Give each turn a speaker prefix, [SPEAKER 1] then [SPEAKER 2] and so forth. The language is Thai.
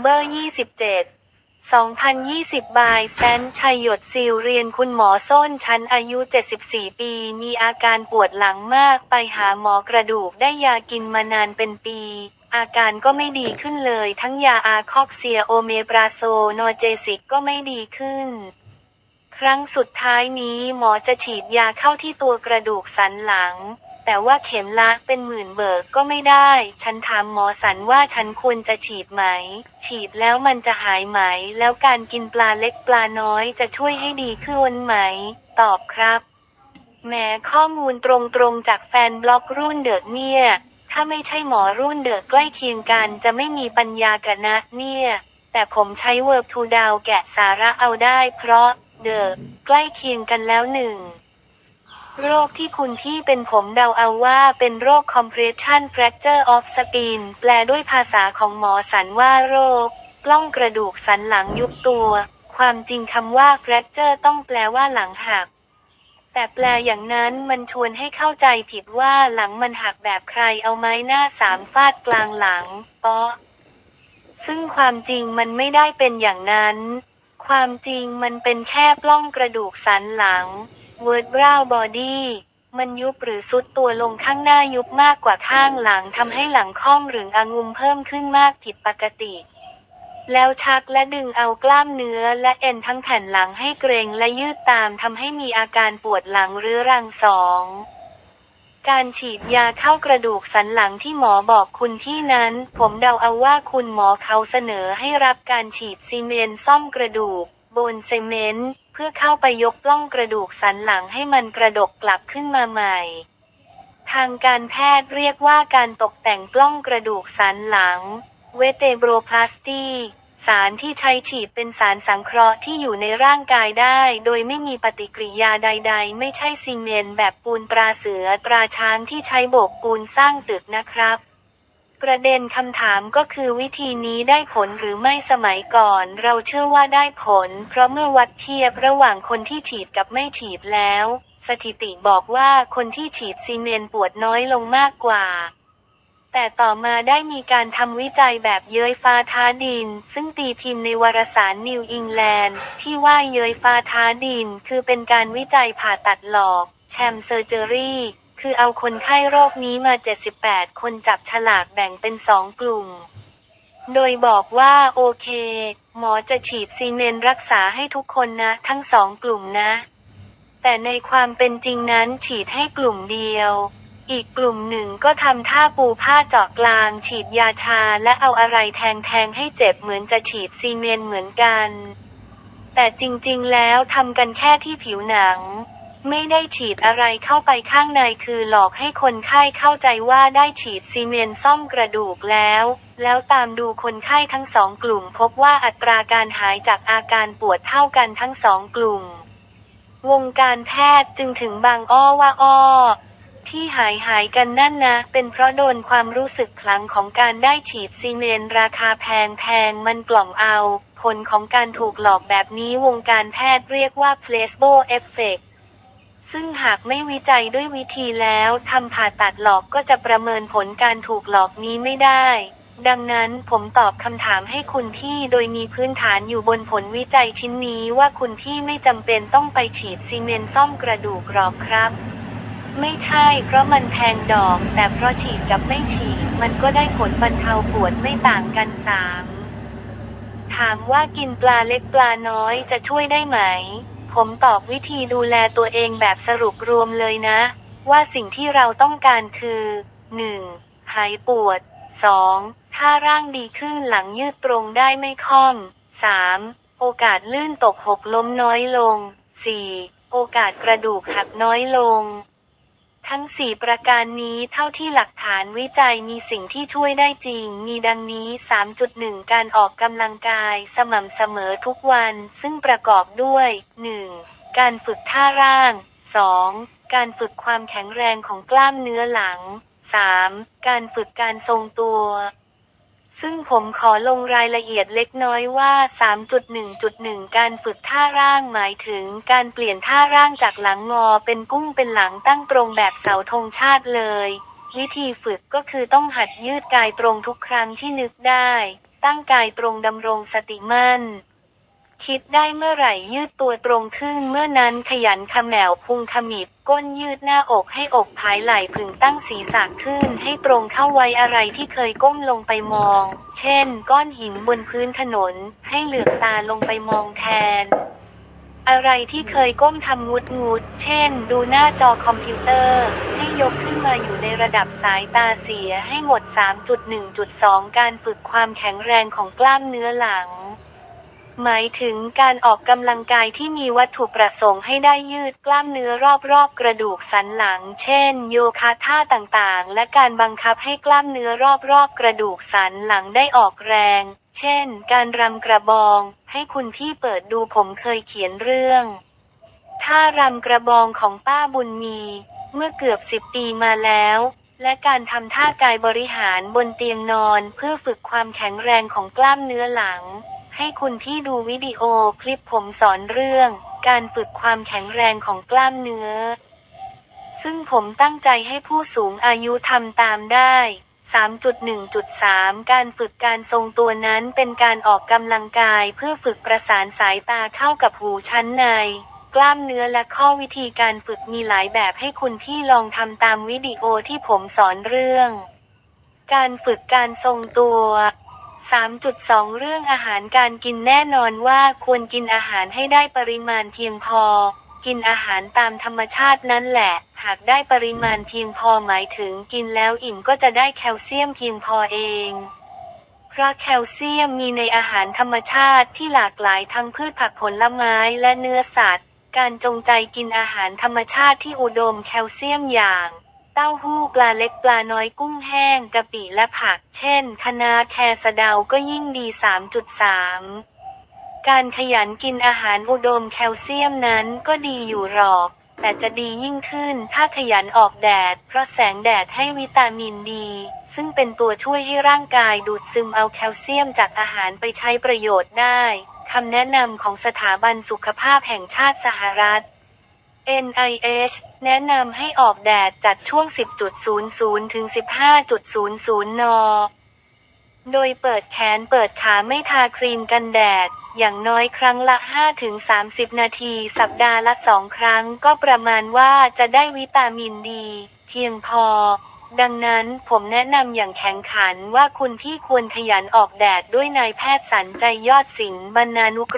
[SPEAKER 1] เบอร์ 27 2020 บายแซนชัยหยดซิลเรียนคุณหมอส้นชั้นอายุ 74 ปี มีอาการปวดหลังมากไปหาหมอกระดูกได้ยากินมานานเป็นปี อาการก็ไม่ดีขึ้นเลย ทั้งยาอาคอกเซียโอเมปราโซนอเจสิกก็ไม่ดีขึ้น ครั้งสุดท้ายนี้หมอจะฉีดยาเข้าที่ตัวกระดูกสันหลัง แต่ว่าเข็มละเป็นหมื่นเบิกก็ไม่ได้ ฉันถามหมอสันว่าฉันควรจะฉีดไหม ฉีดแล้วมันจะหายไหม แล้วการกินปลาเล็กปลาน้อยจะช่วยให้ดีขึ้นไหม ตอบครับแหมข้อมูลตรงๆจากแฟนบล็อกรุ่นเดอะเนี่ย ถ้าไม่ใช่หมอรุ่นเดอะใกล้เคียงกันจะไม่มีปัญญากันนะเนี่ย แต่ผมใช้เวิร์บทูดาวแกะสาระเอาได้เพราะ เดอะใกล้เคียงกันแล้วหนึ่งโรคที่คุณพี่เป็นผมเดาเอาว่าเป็นโรค compression fracture of skin แปลด้วยภาษาของหมอสันว่าโรคปล้องกระดูกสันหลังยุบตัว ความจริงคำว่า fracture ต้องแปลว่าหลังหัก แต่แปลอย่างนั้นมันชวนให้เข้าใจผิดว่าหลังมันหักแบบใครเอาไม้หน้าสามฟาดกลางหลังปาะซึ่งความจริงมันไม่ได้เป็นอย่างนั้น ความจริงมันเป็นแค่ปล้องกระดูกสันหลังเวิร์ดบราวบอดี้มันยุบหรือซุดตัวลงข้างหน้ายุบมากกว่าข้างหลังทำให้หลังค่อมหรืออางุมเพิ่มขึ้นมากผิดปกติ แล้วชักและดึงเอากล้ามเนื้อและเอ็นทั้งแผ่นหลังให้เกรงและยืดตามทำให้มีอาการปวดหลังเรื้อรังสอง การฉีดยาเข้ากระดูกสันหลังที่หมอบอกคุณที่นั้น ผมเดาเอาว่าคุณหมอเขาเสนอให้รับการฉีดซีเมนต์ซ่อมกระดูกโบนเซเมนต์เพื่อเข้าไปยกปล้องกระดูกสันหลังให้มันกระดกกลับขึ้นมาใหม่ ทางการแพทย์เรียกว่าการตกแต่งปล้องกระดูกสันหลัง เวเตโบรพลาสตี สารที่ใช้ฉีดเป็นสารสังเคราะห์ที่อยู่ในร่างกายได้ โดยไม่มีปฏิกิริยาใด ๆ ไม่ใช่ซีเมนต์แบบปูนตราเสือตราช้างที่ใช้โบกปูนสร้างตึกนะครับประเด็นคำถามก็คือวิธีนี้ได้ผลหรือไม่สมัยก่อน เราเชื่อว่าได้ผล เพราะเมื่อวัดเทียบระหว่างคนที่ฉีดกับไม่ฉีดแล้ว สถิติบอกว่าคนที่ฉีดซีเมนต์ปวดน้อยลงมากกว่า แต่ต่อมาได้มีการทำวิจัยแบบเย้ยฟ้าท้าดิน ซึ่งตีพิมพ์ในวารสารนิวอิงแลนด์ ที่ว่าเย้ยฟ้าท้าดิน คือเป็นการวิจัยผ่าตัดหลอก แชมเซอร์เจอรี่ คือเอาคนไข้โรคนี้มา 78 คนจับฉลากแบ่งเป็นสองกลุ่ม โดยบอกว่าโอเค หมอจะฉีดซีเมนต์รักษาให้ทุกคนนะ ทั้งสองกลุ่มนะ แต่ในความเป็นจริงนั้นฉีดให้กลุ่มเดียว อีกกลุ่มหนึ่งก็ทำท่าปูผ้าเจาะกลาง ฉีดยาชาและเอาอะไรแทงแทงให้เจ็บเหมือนจะฉีดซีเมนเหมือนกัน แต่จริงๆ แล้วทำกันแค่ที่ผิวหนัง ไม่ได้ฉีดอะไรเข้าไปข้างในคือหลอกให้คนไข้เข้าใจว่าได้ฉีดซีเมนซ่อมกระดูกแล้ว แล้วตามดูคนไข้ทั้งสองกลุ่ม พบว่าอัตราการหายจากอาการปวดเท่ากันทั้งสองกลุ่ม วงการแพทย์จึงถึงบางอ้อว่าอ้อ ที่หายหายกันนั่นนะ เป็นเพราะโดนความรู้สึกครั้งของการได้ฉีดซีเมนราคาแพงแพงมันกล่อมเอา ผลของการถูกหลอกแบบนี้วงการแพทย์เรียกว่า placebo effect ซึ่งหากไม่วิจัยด้วยวิธีแล้วทำผ่าตัดหลอกก็จะประเมินผลการถูกหลอกนี้ไม่ได้ ดังนั้นผมตอบคำถามให้คุณพี่โดยมีพื้นฐานอยู่บนผลวิจัยชิ้นนี้ว่าคุณพี่ไม่จำเป็นต้องไปฉีดซีเมนต์ซ่อมกระดูกหรอกครับ ไม่ใช่เพราะมันแพงดอก แต่เพราะฉีดกับไม่ฉีด มันก็ได้ผลบรรเทาปวดไม่ต่างกันสามถามว่ากินปลาเล็กปลาน้อยจะช่วยได้ไหม ผมตอบวิธีดูแลตัวเองแบบสรุปรวมเลยนะ ว่าสิ่งที่เราต้องการคือ 1. หายปวด 2. ถ้าร่างดีขึ้นหลังยืดตรงได้ไม่ค่อม 3. โอกาสลื่นตกหกล้มน้อยลง 4. โอกาสกระดูกหักน้อยลง ทั้ง 4 ประการนี้เท่าที่หลักฐานวิจัยมีสิ่งที่ช่วยได้จริง มีดังนี้ 3.1 การออกกำลังกายสม่ำเสมอทุกวัน ซึ่งประกอบด้วย 1. การฝึกท่าร่าง 2. การฝึกความแข็งแรงของกล้ามเนื้อหลัง 3. การฝึกการทรงตัว ซึ่งผมขอลงรายละเอียดเล็กน้อยว่า 3.1.1 การฝึกท่าร่างหมายถึงการเปลี่ยนท่าร่างจากหลังงอเป็นกุ้งเป็นหลังตั้งตรงแบบเสาธงชาติเลย วิธีฝึกก็คือต้องหัดยืดกายตรงทุกครั้งที่นึกได้ ตั้งกายตรงดำรงสติมั่น คิดได้เมื่อไหร่ยืดตัวตรงขึ้นเมื่อนั้นขยันขมแมวพุงขมิบก้นยืดหน้าอกให้อกผายไหล่ผึ่งตั้งศีรษะขึ้นให้ตรงเข้าไว้อะไรที่เคยก้มลงไปมอง เช่น ก้อนหินบนพื้นถนน ให้เหลือกตาลงไปมองแทน อะไรที่เคยก้มทำงุดงุด เช่น ดูหน้าจอคอมพิวเตอร์ ให้ยกขึ้นมาอยู่ในระดับสายตาเสียให้หมด 3.1.2 การฝึกความแข็งแรงของกล้ามเนื้อหลัง หมายถึงการออกกำลังกายที่มีวัตถุประสงค์ให้ได้ยืดกล้ามเนื้อรอบๆ กระดูกสันหลัง เช่น โยคะท่าต่างๆ และการบังคับให้กล้ามเนื้อรอบๆ กระดูกสันหลังได้ออกแรง เช่น การรำกระบอง ให้คุณพี่เปิดดูผมเคยเขียนเรื่องท่ารำกระบองของป้าบุญมี เมื่อเกือบสิบปีมาแล้วและการทำท่ากายบริหารบนเตียงนอนเพื่อฝึกความแข็งแรงของกล้ามเนื้อหลัง ให้คุณพี่ดูวิดีโอคลิปผมสอนเรื่อง การฝึกความแข็งแรงของกล้ามเนื้อ ซึ่งผมตั้งใจให้ผู้สูงอายุทำตามได้ 3.1.3 การฝึกการทรงตัวนั้นเป็นการออกกำลังกายเพื่อฝึกประสานสายตาเข้ากับหูชั้นใน กล้ามเนื้อและข้อวิธีการฝึกมีหลายแบบให้คุณพี่ลองทำตามวิดีโอที่ผมสอนเรื่อง การฝึกการทรงตัว 3.2 เรื่องอาหารการกินแน่นอนว่าควรกินอาหารให้ได้ปริมาณเพียงพอ กินอาหารตามธรรมชาตินั่นแหละ หากได้ปริมาณเพียงพอหมายถึงกินแล้วอิ่มก็จะได้แคลเซียมเพียงพอเองเพราะแคลเซียมมีในอาหารธรรมชาติที่หลากหลายทั้งพืชผักผลไม้และเนื้อสัตว์ การจงใจกินอาหารธรรมชาติที่อุดมแคลเซียมอย่าง เต้าหู้ปลาเล็กปลาน้อยกุ้งแห้งกะปิและผัก เช่น คะน้าแคสะเดาก็ยิ่งดี 3.3 การขยันกินอาหารอุดมแคลเซียมนั้นก็ดีอยู่หรอก แต่จะดียิ่งขึ้นถ้าขยันออกแดด เพราะแสงแดดให้วิตามินดี ซึ่งเป็นตัวช่วยให้ร่างกายดูดซึมเอาแคลเซียมจากอาหารไปใช้ประโยชน์ได้คำแนะนำของสถาบันสุขภาพแห่งชาติสหรัฐ NIH แนะนำให้ออกแดดจัดช่วง 10.00 ถึง 15.00 น โดยเปิดแขนเปิดขาไม่ทาครีมกันแดด อย่างน้อยครั้งละ 5-30 นาที สัปดาห์ละ 2 ครั้งก็ประมาณว่าจะได้วิตามินดี เพียงพอ ดังนั้นผมแนะนำอย่างแข็งขันว่าคุณพี่ควรขยันออกแดดด้วยนายแพทย์สันใจยอดสิงห์บรรณานุกรม